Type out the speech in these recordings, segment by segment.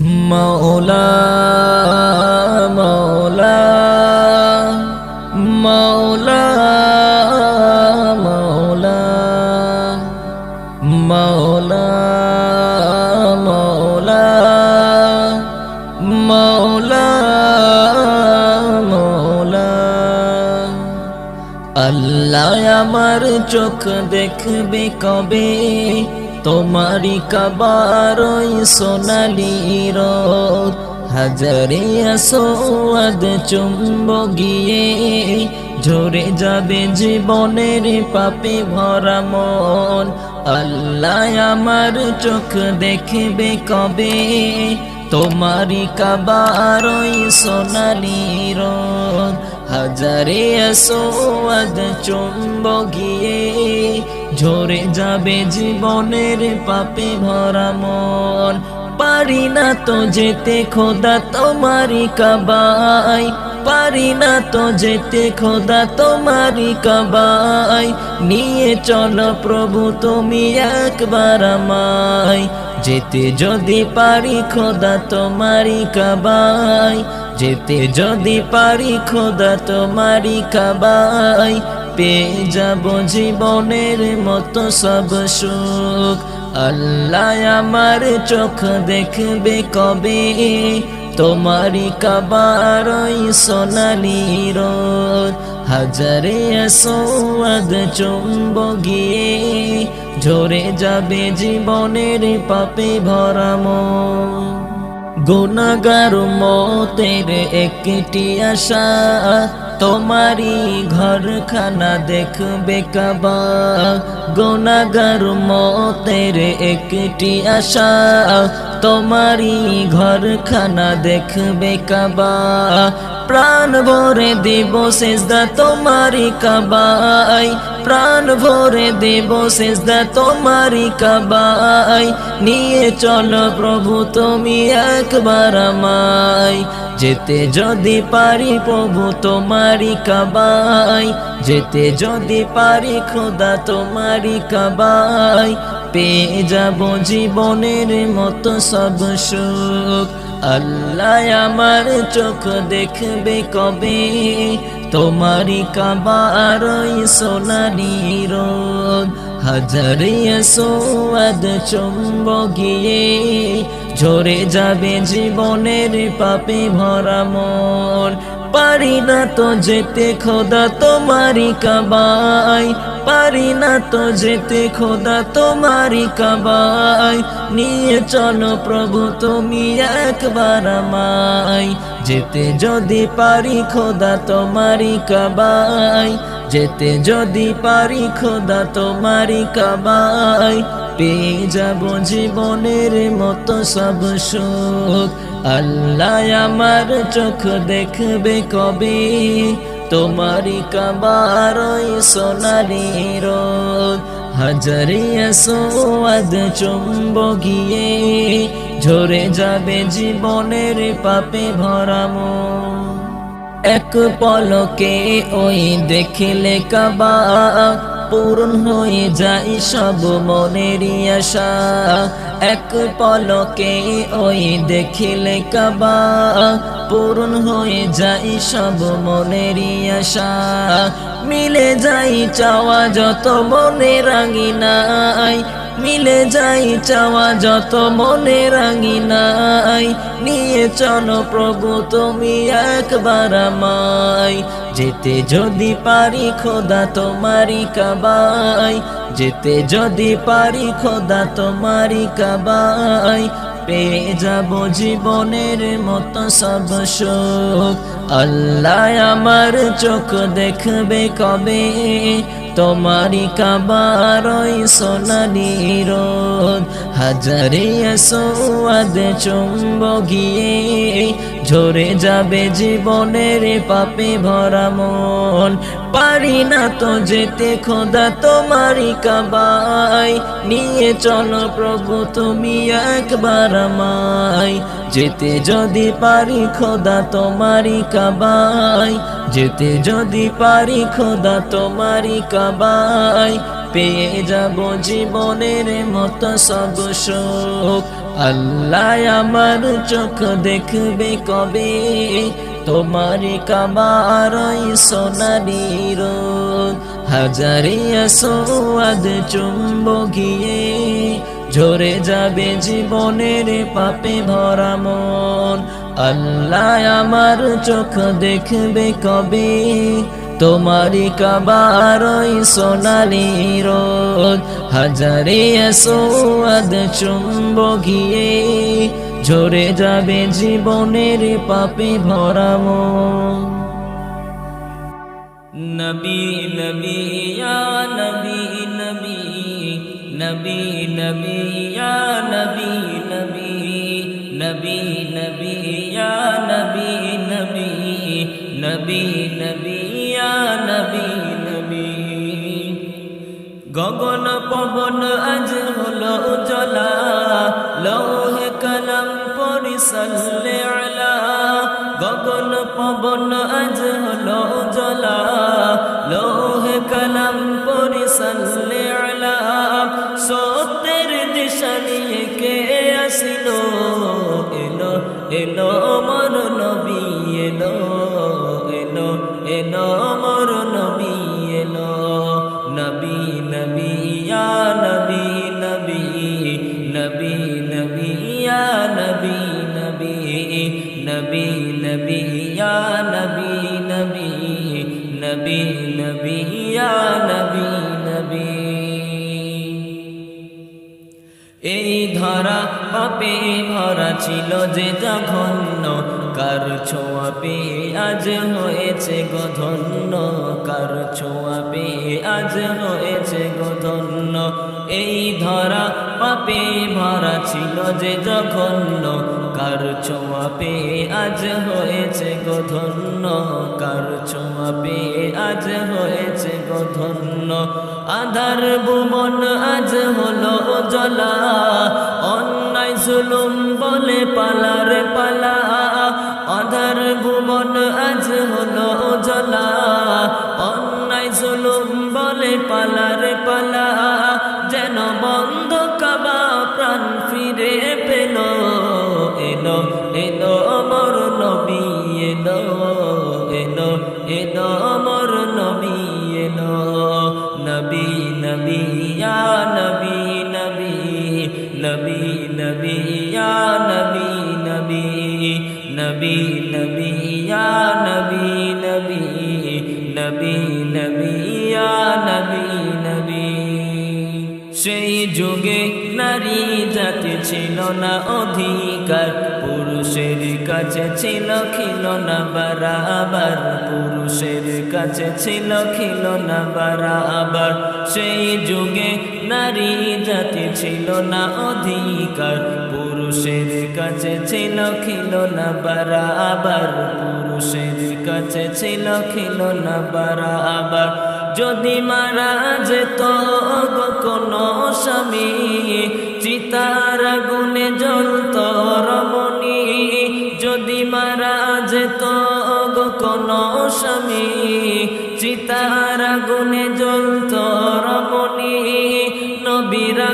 মৌলা মৌলা মৌলা মৌলা মৌলা মৌলা মৌলা মৌলা আল্লাহ আমার চোখ দেখবে কবে? তোমারি কাবার ওই সোনালি র হাজারে আসোয়াদ চুম্ব গিয়ে ঝরে যাবে জীবনের পাপে ভরা মন। আল্লাহ আমার চোখ দেখবে কবে? তোমারি কাবার ওই সোনালি রোদ, হাজারে আসোয়াদ চুম্ব গিয়ে ঝরে যাবে জীবনের পাপে ভরা মন। পারি না তো যেতে খোদা তোমারি কাবাই পারি না তো যেতে, খোদা তোমারি কাবাই। নিয়ে চলো প্রভু, তুমি একবার আমায়। যেতে যদি পারি, খোদা তোমারি কাবাই। যেতে যদি পারি, খোদা তোমারি কাবাই। পেয়ে যাব জীবনের মতো সব সুখ। আল্লাহ আমার চোখ দেখবে কবে? তোমারি কাবার সোনালি রোদ হাজারে সোয়াদ চুম্ব গিয়ে ঝরে যাবে জীবনের পাপে ভরা মন। গুণাগার মতের একটি আশা। তোমারি ঘর খানা দেখবে কাবা। গুণাগার মতের একটি আশা। তোমারি ঘর খানা দেখবে কাবা। প্রাণ ভরে দেব সেজদা তোমারি কাবাই প্রাণ ভরে দেব সেজদা তোমারি কাবাই নিয়ে চলো প্রভু, তুমি একবার আমায়। যেতে যদি পারি প্রভু তোমারি কাবাই যেতে যদি পারি খোদা তোমারি কাবাই পেয়ে যাব জীবনের মতো সব সুখ। আল্লাহ আমার চোখ দেখবে কবে? তোমারি কাবার সোনারি রোদ। হাজারে সোয়াদ চুম্ব গিয়ে ঝরে যাবে জীবনের পাপে ভরা মন। পারি না তো যেতে খোদা তোমারি কাবাই পারি না তো যেতে খোদা তোমারি কাবাই নিয়ে চলো প্রভু, তুমি একবার আমায়। যেতে যদি পারি খোদা তোমারি কাবাই যেতে যদি পারি খোদা তোমারি কাবাই পেয়ে যাব জীবনের মতো সব সুখ। আল্লাহ আমার চোখ দেখবে কবে? তোমারি কাবার সোনালি রোদ। হাজারিয়া সোয়াদ চুম্ব গিয়ে ঝরে যাবে জীবনের পাপে ভরা মন। এক পলকে ওই দেখিলে কাবা, পূরণ হয়ে যায় সব মনেরই আশা। এক পলকে ওই দেখিলে কাবা, পূরণ হয়ে যায় সব মনেরই আশা। মিলে যাই চাওয়া যত মনে রাঙিনাই মিলে যাই চাওয়া যত মনে রাঙিনাই। নিয়ে চলো প্রভু, তুমি একবার আমায়। যেতে যদি পারি খোদা তোমারি কাবাই যেতে যদি পারি খোদা তোমারি কাবাই পেয়ে যাব জীবনের মতো সব সুখ। আল্লাহ আমার চোখ দেখবে কবে? তোমারি কাবারই সোনালি রোদ। হাজারে সোয়াদ চুম্ব গিয়ে ঝরে যাবে জীবনের পাপে ভরা মন। পারি না তো যেতে, খোদা তোমারি কাবাই নিয়ে চলো প্রভু, তুমি একবার আমায়। যেতে যদি পারি, খোদা তোমারি কাবাই যেতে যদি পারি, খোদা তোমারি কাবাই পেয়ে যাব জীবনের মতো সব সুখ। আল্লাহ আমার চোখ দেখবে কবে? তোমারি কাবার সোনারি রোদ হাজারে আসোয়াদ চুম্ব গিয়ে ঝরে যাবে জীবনের পাপে ভরা মন। আল্লাহ আমার চোখ দেখবে কবে? তোমারি কাবার সোনালি রোদ, হাজারে আসোয়াদ চুম্ব গিয়ে ঝরে যাবে জীবনের পাপে ভরা নবী নবী নবী নবী নবী নবী নবী নবী নবী নবী গগন পবন আজ হল জলা লৌহে কলম পরি সাল্লে আলা। গগন পবন আজ হল জলা লৌহে কলম পরি সাল্লে আলা। সত্যের দিশা নিয়ে কে আসিল? এলো এলো যে জঘন্য, কার ছোঁয়া আজ হয়েছে গধন্য কার ছোঁয়া পেয়ে আজ হয়েছে গধন্য এই ধরা পাপে ভরা ছিল যে জঘন্য, কার ছোঁয়া পেয়ে আজ হয়েছে গধন্য কার ছোঁয়া পেয়ে আজ হয়েছে গধন্য আধার ভুবন আজ হলো জলা জুলুম বলে পালার পালা। আধার ভুবন আজ হলো জলা অন্যায় জুলুম বলে পালার পালা। যেন বন্ধ কাবা প্রাণ ফিরে পেল। এলো এলো অমর নবী, এলো এলো এলো অমর জাতি ছিল না অধিকার, পুরুষের কাছে ছিল খিল না বারাবার, পুরুষের কাছে ছিল খিল না বারাবার। সেই যুগে নারী জাতি ছিল না অধিকার, পুরুষের কাছে ছিল খিল না বারাবার, পুরুষের কাছে ছিল খিল না বারাবার। যদি মারা যেত কোন স্বামী, চিতার গুণে জ্বলত রমণী। যদি মারা যেত কোন স্বামী, চিতার গুণে জ্বলত রমণী। নবীরা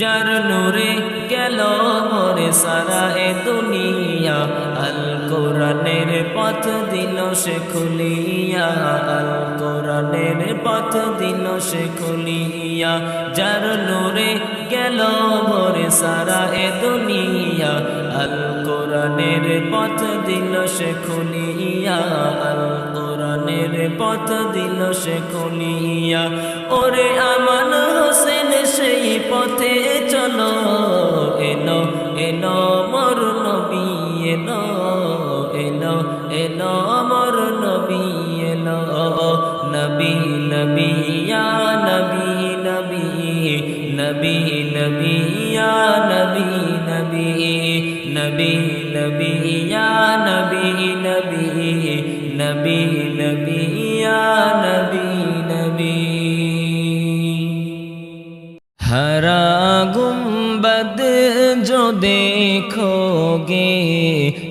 যার নূরে গেল মরে সারা এ দুনিয়া। আল কোরআনের পথ দিল সে খুলিয়া, আল কোরআনের পথ দিল সে খুলিয়া। যার নূরে গেল ভরে সারা এ দুনিয়া, আল কোরআনের পথ দিল সে খুলিয়া, আল কোরআনের পথ দিল সে খুলিয়া। ওরে আমান পথে চলো, এলো এলো মর নবী, এলো এলো এলো মর নবী, এলো, নবী নবী নবী নবী নবী নবী নবী নবী নবী নবী নবী নবী নবী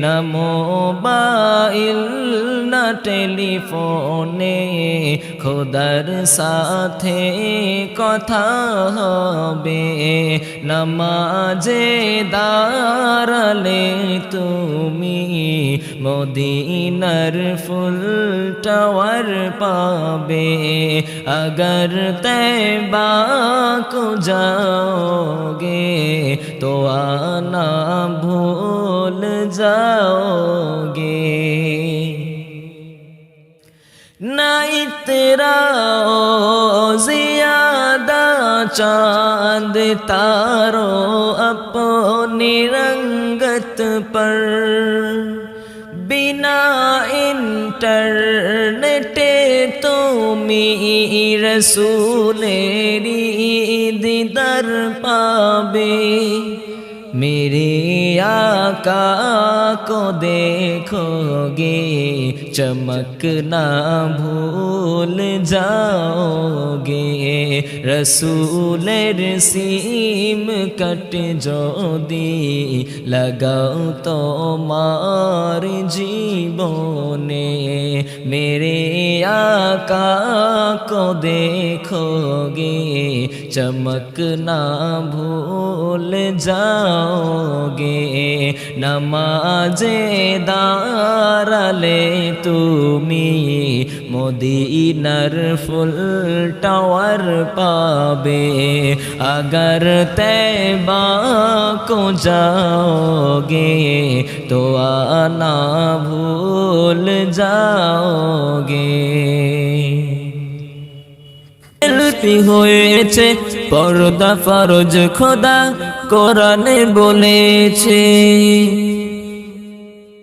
न मोबाइल न টেলিফোনে খোদার সাথে কথা হবে নমাজে দাঁড়ালে তুমি মদিনার ফুল টাওয়ার পাবে अगर तैबा को जाओगे तो आना भूल जाओगे चांद तारो अपनी रंगत पर बिना इंटरनेटे তুমি রসুলেরি দিদার পাবে मेरे आका को देखोगे चमक ना भूल जाओगे रसूलेर सीम कट যদি লাগাও তো মার জীবনে मेरे आका को देखोगे चमक ना भूल जाओगे नमाजे दाराले তুমি মদিনার ফুল টাওয়ার পাবে अगर तैबा को जाओगे तो आना भूल जाओगे শিল্পী হয়েছে পর্দা ফরজ খোদা কোরআনে বলেছে